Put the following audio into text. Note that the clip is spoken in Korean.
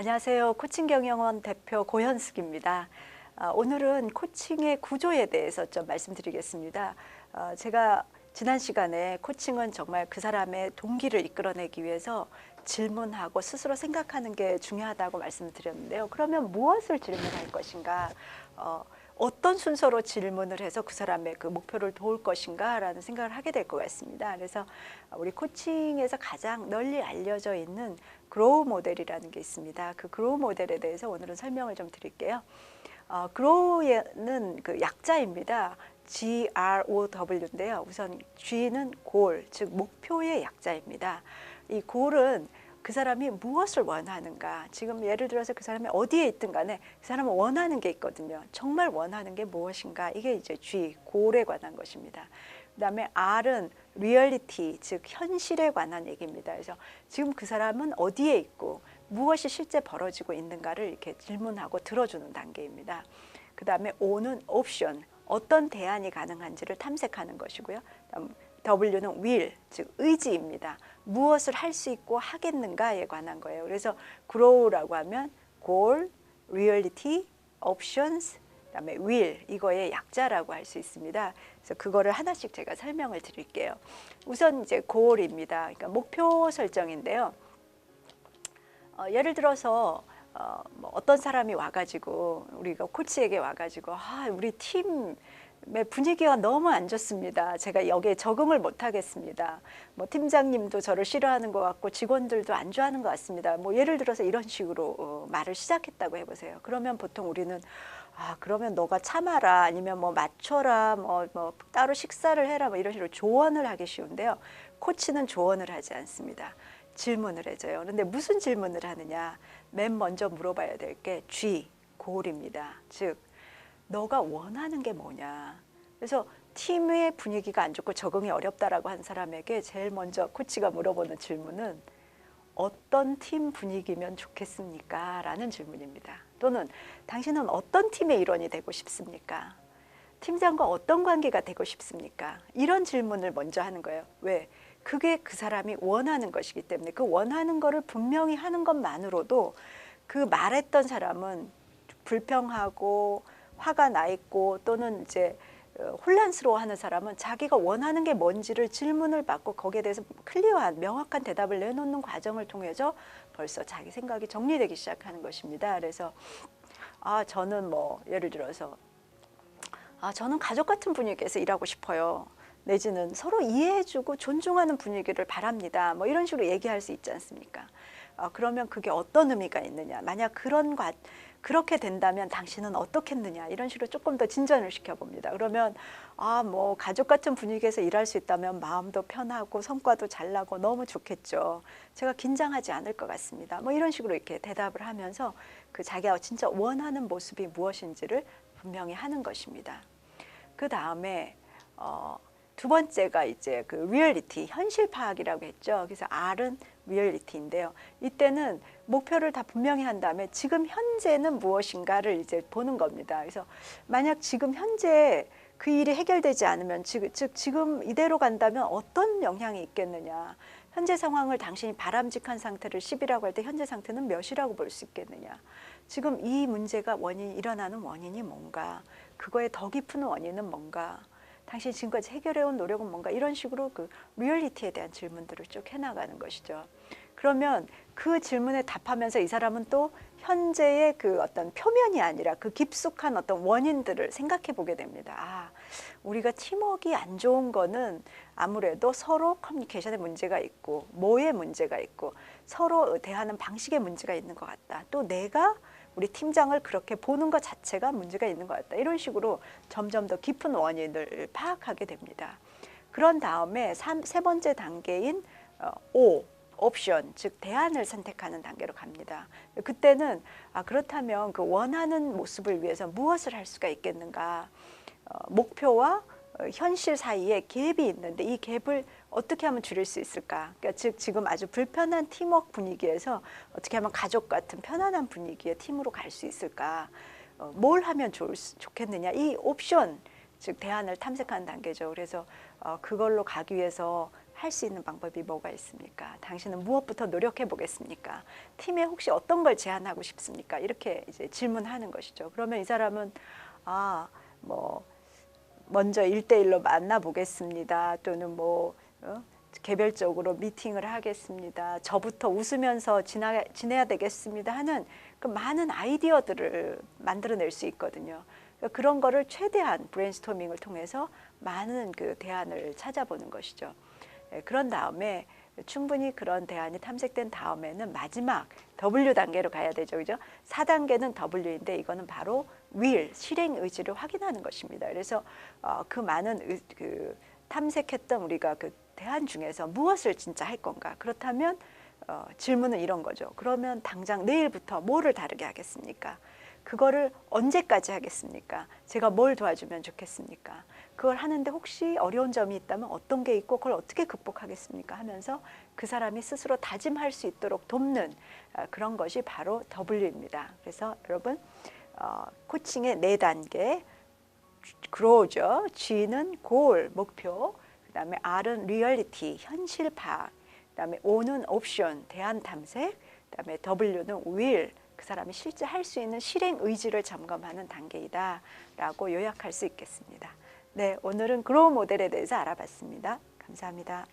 안녕하세요. 코칭 경영원 대표 고현숙입니다. 아, 오늘은 코칭의 구조에 대해서 좀 말씀드리겠습니다. 어, 제가 지난 시간에 코칭은 정말 그 사람의 동기를 이끌어내기 위해서 질문하고 스스로 생각하는 게 중요하다고 말씀드렸는데요. 그러면 무엇을 질문할 것인가? 어, 어떤 순서로 질문을 해서 그 사람의 그 목표를 도울 것인가라는 생각을 하게 될 것 같습니다. 그래서 우리 코칭에서 가장 널리 알려져 있는 그로우 모델이라는 게 있습니다. 그 그로우 모델에 대해서 오늘은 설명을 좀 드릴게요. 어, 그로우는 그 약자입니다. G R O W인데요. 우선 G는 골, 즉 목표의 약자입니다. 이 골은 그 사람이 무엇을 원하는가. 지금 예를 들어서 그 사람이 어디에 있든 간에 그 사람은 원하는 게 있거든요. 정말 원하는 게 무엇인가. 이게 이제 G, 골에 관한 것입니다. 그다음에 R은 리얼리티, 즉 현실에 관한 얘기입니다. 그래서 지금 그 사람은 어디에 있고 무엇이 실제 벌어지고 있는가를 이렇게 질문하고 들어주는 단계입니다. 그 다음에 O는 옵션, 어떤 대안이 가능한지를 탐색하는 것이고요. W는 will, 즉 의지입니다. 무엇을 할 수 있고 하겠는가에 관한 거예요. 그래서 grow라고 하면 goal, reality, options, 그다음에 will 이거의 약자라고 할 수 있습니다. 그래서 그거를 하나씩 제가 설명을 드릴게요. 우선 이제 goal입니다. 그러니까 목표 설정인데요. 어, 예를 들어서 어, 뭐 어떤 사람이 와가지고 우리가 코치에게 와가지고 아 우리 팀 분위기가 너무 안 좋습니다. 제가 여기에 적응을 못 하겠습니다. 뭐 팀장님도 저를 싫어하는 것 같고 직원들도 안 좋아하는 것 같습니다. 뭐 예를 들어서 이런 식으로 어, 말을 시작했다고 해보세요. 그러면 보통 우리는 아 그러면 너가 참아라 아니면 뭐 맞춰라 뭐, 뭐 따로 식사를 해라 뭐 이런 식으로 조언을 하기 쉬운데요. 코치는 조언을 하지 않습니다. 질문을 해줘요. 그런데 무슨 질문을 하느냐? 맨 먼저 물어봐야 될게 G, 고울입니다. 즉, 너가 원하는 게 뭐냐? 그래서 팀의 분위기가 안 좋고 적응이 어렵다라고 한 사람에게 제일 먼저 코치가 물어보는 질문은 어떤 팀 분위기면 좋겠습니까? 라는 질문입니다. 또는 당신은 어떤 팀의 일원이 되고 싶습니까? 팀장과 어떤 관계가 되고 싶습니까? 이런 질문을 먼저 하는 거예요. 왜? 그게 그 사람이 원하는 것이기 때문에 그 원하는 거를 분명히 하는 것만으로도 그 말했던 사람은 불평하고 화가 나 있고 또는 이제 어, 혼란스러워하는 사람은 자기가 원하는 게 뭔지를 질문을 받고 거기에 대해서 클리어한 명확한 대답을 내놓는 과정을 통해서 벌써 자기 생각이 정리되기 시작하는 것입니다. 그래서 아 저는 뭐 예를 들어서 아 저는 가족 같은 분위기에서 일하고 싶어요. 내지는 서로 이해해주고 존중하는 분위기를 바랍니다. 뭐 이런 식으로 얘기할 수 있지 않습니까? 어, 그러면 그게 어떤 의미가 있느냐? 만약 그런 과, 그렇게 된다면 당신은 어떻겠느냐? 이런 식으로 조금 더 진전을 시켜봅니다. 그러면 아, 뭐 가족 같은 분위기에서 일할 수 있다면 마음도 편하고 성과도 잘 나고 너무 좋겠죠. 제가 긴장하지 않을 것 같습니다. 뭐 이런 식으로 이렇게 대답을 하면서 그 자기가 진짜 원하는 모습이 무엇인지를 분명히 하는 것입니다. 그 다음에 어, 두 번째가 이제 그 리얼리티 현실 파악이라고 했죠. 그래서 R은 리얼리티인데요. 이때는 목표를 다 분명히 한 다음에 지금 현재는 무엇인가를 이제 보는 겁니다. 그래서 만약 지금 현재 그 일이 해결되지 않으면 즉, 즉 지금 이대로 간다면 어떤 영향이 있겠느냐. 현재 상황을 당신이 바람직한 상태를 10이라고 할 때 현재 상태는 몇이라고 볼 수 있겠느냐. 지금 이 문제가 원인 일어나는 원인이 뭔가 그거의 더 깊은 원인은 뭔가 당신이 지금까지 해결해온 노력은 뭔가 이런 식으로 그 리얼리티에 대한 질문들을 쭉 해나가는 것이죠. 그러면 그 질문에 답하면서 이 사람은 또 현재의 그 어떤 표면이 아니라 그 깊숙한 어떤 원인들을 생각해 보게 됩니다. 아, 우리가 팀워크가 안 좋은 거는 아무래도 서로 커뮤니케이션에 문제가 있고, 뭐에 문제가 있고, 서로 대하는 방식에 문제가 있는 것 같다. 또 내가 우리 팀장을 그렇게 보는 것 자체가 문제가 있는 것 같다. 이런 식으로 점점 더 깊은 원인을 파악하게 됩니다. 그런 다음에 삼, 세 번째 단계인 어, O, 옵션, 즉 대안을 선택하는 단계로 갑니다. 그때는 아, 그렇다면 그 원하는 모습을 위해서 무엇을 할 수가 있겠는가? 어, 목표와 어, 현실 사이에 갭이 있는데 이 갭을 어떻게 하면 줄일 수 있을까? 그러니까 즉 지금 아주 불편한 팀워크 분위기에서 어떻게 하면 가족 같은 편안한 분위기의 팀으로 갈 수 있을까? 어, 뭘 하면 좋을 수, 좋겠느냐? 이 옵션 즉 대안을 탐색하는 단계죠. 그래서 어, 그걸로 가기 위해서 할 수 있는 방법이 뭐가 있습니까? 당신은 무엇부터 노력해 보겠습니까? 팀에 혹시 어떤 걸 제안하고 싶습니까? 이렇게 이제 질문하는 것이죠. 그러면 이 사람은 아, 뭐 먼저 일대일로 만나 보겠습니다. 또는 뭐 어? 개별적으로 미팅을 하겠습니다. 저부터 웃으면서 지나, 지내야 되겠습니다. 하는 그 많은 아이디어들을 만들어낼 수 있거든요. 그러니까 그런 거를 최대한 브레인스토밍을 통해서 많은 그 대안을 찾아보는 것이죠. 예, 그런 다음에 충분히 그런 대안이 탐색된 다음에는 마지막 W 단계로 가야 되죠. 그죠? 4단계는 W인데 이거는 바로 will, 실행 의지를 확인하는 것입니다. 그래서 어, 그 많은 의, 그 탐색했던 우리가 그 대안 중에서 무엇을 진짜 할 건가? 그렇다면 어, 질문은 이런 거죠. 그러면 당장 내일부터 뭐를 다르게 하겠습니까? 그거를 언제까지 하겠습니까? 제가 뭘 도와주면 좋겠습니까? 그걸 하는데 혹시 어려운 점이 있다면 어떤 게 있고 그걸 어떻게 극복하겠습니까? 하면서 그 사람이 스스로 다짐할 수 있도록 돕는 어, 그런 것이 바로 W입니다. 그래서 여러분 어, 코칭의 네 단계 grow죠. G는 goal 목표. 그다음에 R은 reality 현실 파악. 그다음에 O는 option 대안 탐색. 그다음에 W는 will 그 사람이 실제 할 수 있는 실행 의지를 점검하는 단계이다라고 요약할 수 있겠습니다. 네, 오늘은 그로우 모델에 대해서 알아봤습니다. 감사합니다.